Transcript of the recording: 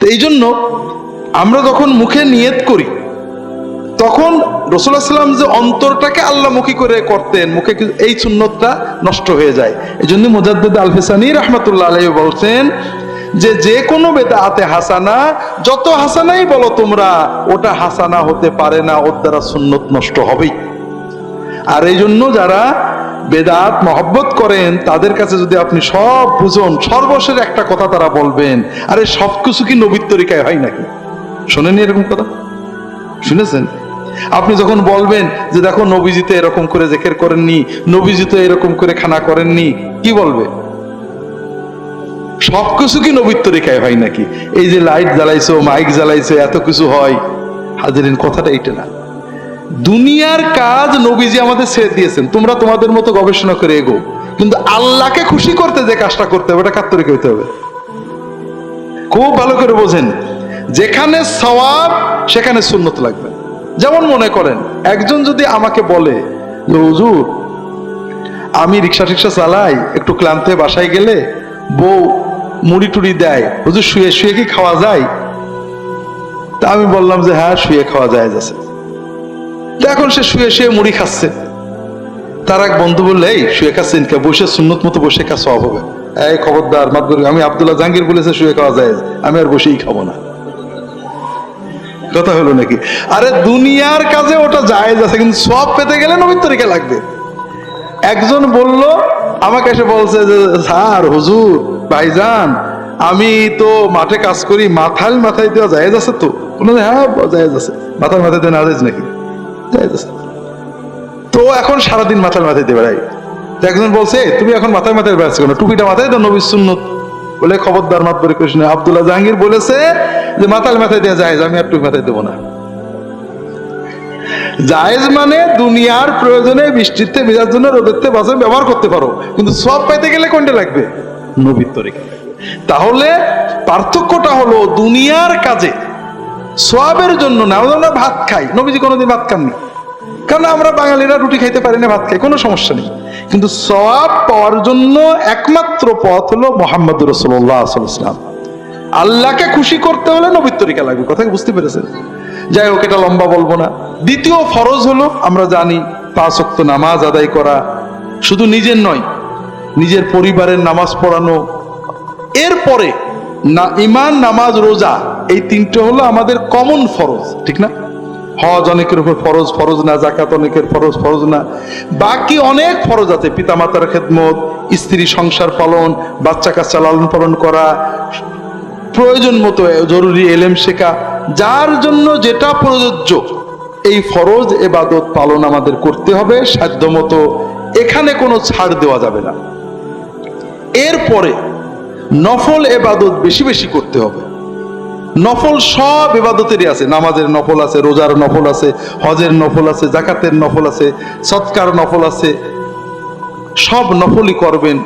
তো এই জন্য আমরা যখন মুখে নিয়ত করি, তখন রসুল্লাহ সাল্লাম যে অন্তরটাকে আল্লাহমুখী করে করতেন, মুখে এই সুন্নতটা নষ্ট হয়ে যায়। এই জন্য মুজাদ্দিদ আল ফিসানি রহমতুল্লাহ আলহী বলছেন যে যে কোনো বেদাতে হাসানা, যত হাসানাই বলো তোমরা, ওটা হাসানা হতে পারে না, ওর দ্বারা সুন্নত নষ্ট হবেই। আর এই জন্য যারা বেদাত, মহব্বত করেন, তাদের কাছে যদি আপনি সব বুঝুন, সর্বশেষ একটা কথা তারা বলবেন, আরে সব কিছু কি নবীর তরিকায় হয় নাকি? শোনেনি এরকম কথা? শুনেছেন? আপনি যখন বলবেন যে দেখো নবীজিতে এরকম করে জেকের করেননি নবীজিতে এরকম করে খানা করেননি, কি বলবে? সবকিছু কি নবীর তরিকায় হয় নাকি? এই যে লাইট জ্বালাইছো মাইক জ্বালাইছো, এত কিছু হয়। হাজিরিন, কথাটা এইটা না। দুনিয়ার কাজ নবীজি আমাদের ছেড়ে দিয়েছেন। তোমরা তোমাদের মতো গবেষণা করে এগো। কিন্তু আল্লাহকে খুশি করতে যে কাজটা করতে হবে, ওটা কার তরিকা হইতে হবে। খুব ভালো করে বোঝেন। যেখানে সওয়াব, সেখানে সুন্নত লাগবে। যেমন মনে করেন, একজন যদি আমাকে বলে যে হুজুর, আমি রিক্সা টিক্সা চালাই, একটু ক্লান্ত হয়ে বাসায় গেলে বউ মুড়ি টুড়ি দেয়, হুজুর শুয়ে শুয়ে কি খাওয়া যায়? তা আমি বললাম যে হ্যাঁ শুয়ে খাওয়া যায় যাচ্ছে এখন সে শুয়ে শুয়ে মুড়ি খাচ্ছে। তার এক বন্ধু বললে, এই, শুয়ে খাচ্ছেন কে বসে সুন্নত মতো বসে খা সব হবে এই, খবরদার, মাত আমি আব্দুল্লাহ জাহাঙ্গীর বলেছে শুয়ে খাওয়া যায়। আমি আর বসেই খাব না। কথা হলো নাকি? আরে, দুনিয়ার কাজে ওটা জায়েজ আছে, কিন্তু সব পেতে গেলে নবীর তরিকা লাগবে। একজন বলল, আমাকে এসে বলছে যে, স্যার, হুজুর, ভাইজান, আমি তো মাঠে কাজ করি, মাথায় মাথায় দেওয়া জায়েজ আছে তো? হ্যাঁ জায়েজ আছে। মাথার মাথায় দেওয়া না নাকি? তো এখন সারাদিন মাথার মাথায় দিয়ে বেড়াই তো একজন বলছে তুমি এখন মাথায় মাথায় বেড়াচ্ছ কেন? টুপিটা মাথায় তো নবী সুন্নত। বলে খবরদার মাত বলে কৃষ্ণ আব্দুল্লাহ জাহাঙ্গীর বলেছে যে মাথায় মাথায় দেওয়া যায় আমি আর টুপি মাথায় দেবো না। জায়েজ মানে দুনিয়ার প্রয়োজনে বৃষ্টিতে ভেজার জন্য রোদেরতে বাসে ব্যবহার করতে পারো, কিন্তু সব পাইতে গেলে কোনটা লাগবে? নবীর তরিকা তাহলে পার্থক্যটা হলো দুনিয়ার কাজে সোয়াবের জন্য না, আমরা ভাত খাই। নবীজি কোনোদিন ভাত খাননি। কারণ আমরা বাঙালিরা রুটি খাইতে পারি না, ভাত খাই, কোনো সমস্যা নেই। কিন্তু সোয়াব পাওয়ার জন্য একমাত্র পথ হলো মোহাম্মদ রসুল্লাহ ইসলাম আল্লাহকে খুশি করতে হলে নবীর তরিকা লাগবে কথা বুঝতে পেরেছেন? যাই হোক, এটা লম্বা বলব না। দ্বিতীয় ফরজ হলো, আমরা জানি, পাঁচ ওয়াক্ত নামাজ আদায় করা শুধু নিজের নয়, নিজের পরিবারের নামাজ পড়ানো। এরপরে না ইমান নামাজ, রোজা এই তিনটে হলো আমাদের কমন ফরজ, ঠিক না? হজ অনেকের উপর ফরজ ফরজ না জাকাত অনেকের ফরজ ফরজ না। বাকি অনেক ফরজ আছে, পিতামাতার খেদমত, স্ত্রী সংসার পালন, বাচ্চা কাচ্চা লালন পালন করা, প্রয়োজন মতো জরুরি এলেম শেখা, যার জন্য যেটা প্রযোজ্য, এই ফরজ এবাদত পালন আমাদের করতে হবে সাধ্য মতো এখানে কোনো ছাড় দেওয়া যাবে না। এরপরে নফল এবাদত বেশি বেশি করতে হবে। নফল সব এবাদতেরই আছে। নামাজের নফল আছে, রোজার নফল আছে, হজের নফল আছে, জাকাতের নফল আছে, সৎকার নফল আছে। সব নফলই করবেন।